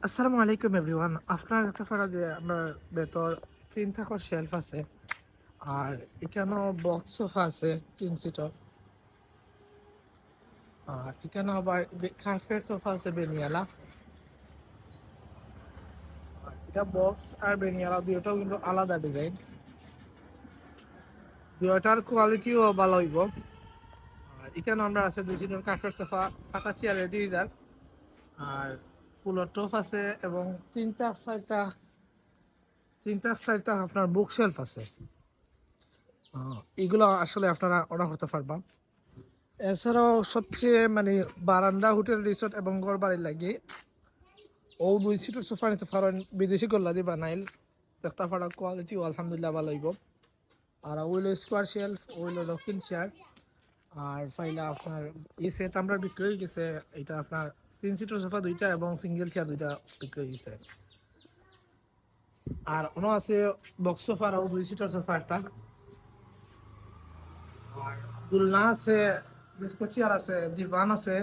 আসসালামু আলাইকুম এভরিওয়ান। আপনার একটা ফাড়া যে আমরা ভেতর তিন থাকার শেলফ আছে, আর এখানেও বক্স সোফা আছে, তিন সিটার আর এখানে আবার কার্পেট সোফা আছে, বেনিয়ালা। এটা বক্স আর বেনিয়ালা, দুইটাও কিন্তু আলাদা ডিজাইন দুইটার কোয়ালিটিও ভালো হইব। আর এখানে আমরা আছে দুই সিটার কার্পেট সোফা ফাঁকা চেয়ার রেডি আর ফুলের টপ আছে এবং তিনটা, চারটা তিনটা, চারটা আপনার বুক শেলফ আছে এগুলো আসলে আপনারা অর্ডার করতে পারবা। এছাড়াও সবচেয়ে মানে বারান্দা, হোটেল রিসোর্ট এবং ঘর বাড়ির লাগে। ও দুই সিটের সোফা নিতে পারেন, বিদেশি গোল্লা দিয়ে বানাইল দেখতে পারা কোয়ালিটিও আলহামদুলিল্লাহ ভালো হইব। আর ওইলো স্কোয়ার শেলফ ওইলো রকিং চেয়ার আর ফাইলা আপনার এই সেট আমরা বিক্রি হয়ে গেছে, এটা আপনার তিন সিটের সোফা দুইটা এবং সিঙ্গেল চেয়ার দুইটা বিক্রি হয়ে গেছে। আর অন্য আছে বক্স সোফা আর দুই সিটের সোফা একটা। দুলনা আছে বিস্কুট চেয়ার আছে দিবান আছে,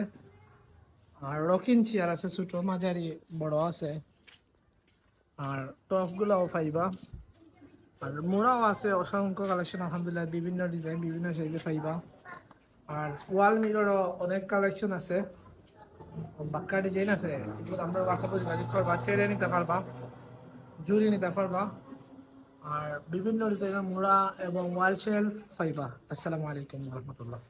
আর রকিং চেয়ার আছে, ছোট, মাঝারি, বড় আছে। আর টপ গুলাও পাইবা আর মোড়াও আছে, অসংখ্য কালেকশন আলহামদুলিল্লাহ, বিভিন্ন ডিজাইন বিভিন্ন সাইজে পাইবা আর ওয়াল মিররও অনেক কালেকশন আছে। এগুলো আমরা হোয়াটসঅ্যাপে যোগাযোগ করবা। ট্রেনে নিতে পারবা জুড়ি নিতে পারবা। আর বিভিন্ন ডিজাইনের মোড়া এবং ওয়াল শেলফ ফাইবা আসসালামু আলাইকুম রহমতুল্লাহ।